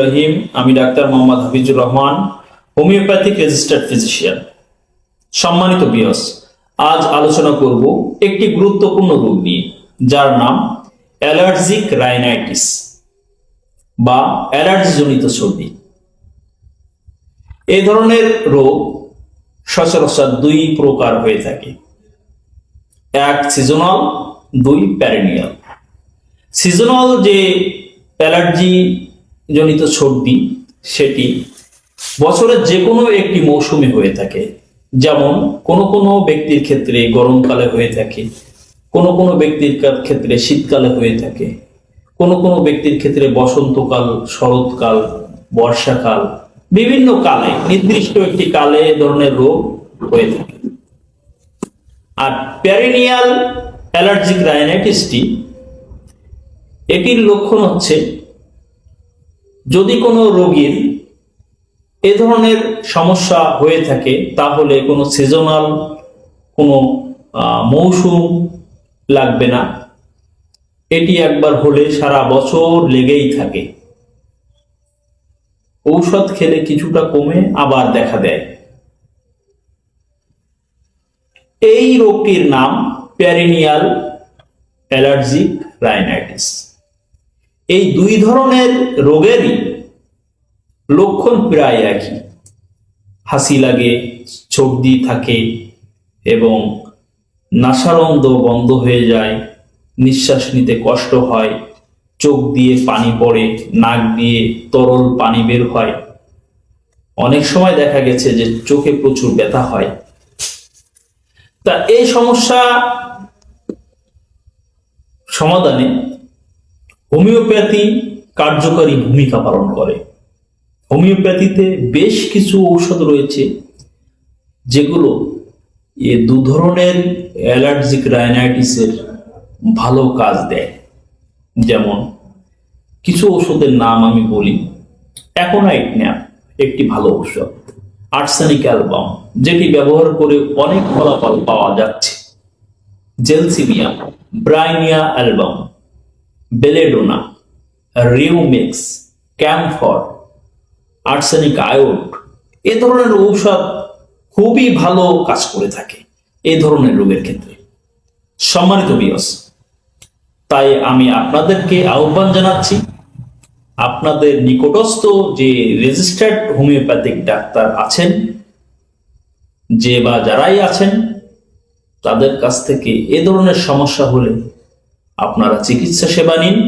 রহিম। আমি doctor Mohammad Hafizur Rahman, homeopathic registered physician. সম্মানিত বিয়স আজ আলোচনা করব একটি গুরুত্বপূর্ণ রোগ নিয়ে, যার নাম অ্যালার্জিক রাইনাইটিস বা অ্যালার্জিজনিত সর্দি। এই ধরনের রোগ সচরাচর দুই প্রকার হয়ে থাকে। এক সিজনাল দুই প্যারেনিয়াল সিজনাল যে অ্যালার্জি জনিত সর্দি, সেটি বছরের যে কোনো একটি মৌসুমে হয়ে থাকে। যেমন, কোনো কোনো ব্যক্তির ক্ষেত্রে গরমকালে হয়ে থাকে, কোনো কোনো ব্যক্তির ক্ষেত্রে শীতকালে হয়ে থাকে, কোনো কোনো ব্যক্তির ক্ষেত্রে বসন্তকাল, শরৎকাল, বর্ষাকাল, বিভিন্ন কালে, নির্দিষ্ট একটি কালে ধরনের রোগ হয়ে থাকে। আর প্যারিনিয়াল অ্যালার্জিক রাইনাইটিসটি এটির লক্ষণ হচ্ছে, যদি কোনো রোগীর এ ধরনের সমস্যা হয়ে থাকে, তাহলে কোনো সিজনাল কোনো মৌসুম লাগবে না। এটি একবার হলে সারা বছর লেগেই থাকে। ঔষধ খেলে কিছুটা কমে আবার দেখা দেয়। এই রোগটির নাম প্যারিনিয়াল অ্যালার্জিক রাইনাইটিস এই দুই ধরনের রোগেরই লক্ষণ প্রায় একই। হাসি লাগে সর্দি থাকে এবং নাসারন্দ বন্ধ হয়ে যায়, নিঃশ্বাস নিতে কষ্ট হয়, চোখ দিয়ে পানি পড়ে, নাক দিয়ে তরল পানি বের হয়। অনেক সময় দেখা গেছে যে চোখে প্রচুর ব্যথা হয়। তা এই সমস্যা সমাধানে হোমিওপ্যাথি কার্যকরী ভূমিকা পালন করে। হোমিওপ্যাথিতে বেশ কিছু ঔষধ রয়েছে, যেগুলো এ দু ধরনের অ্যালার্জিক রাইনাইটিসের ভালো কাজ দেয়। যেমন, কিছু ওষুধের নাম আমি বলি। অ্যাকোনাইট ন্যাপ একটি ভালো ঔষধ। আর্সেনিক অ্যালবাম, যেটি ব্যবহার করে অনেক ফলাফল পাওয়া যাচ্ছে। Gelsemium, bryonia album belladonna rumex camphor arsenic আয়োড এ ধরনের ঔষধ খুবই ভালো কাজ করে থাকে এ ধরনের রোগের ক্ষেত্রে। সম্মানিত বিয়স তাই আমি আপনাদেরকে আহ্বান জানাচ্ছি, আপনাদের নিকটস্থ যে রেজিস্টার্ড হোমিওপ্যাথিক ডাক্তার আছেন, যে বা যারাই আছেন, তাদের কাছ থেকে এ ধরনের সমস্যা হলে আপনারা চিকিৎসা সেবা নিন।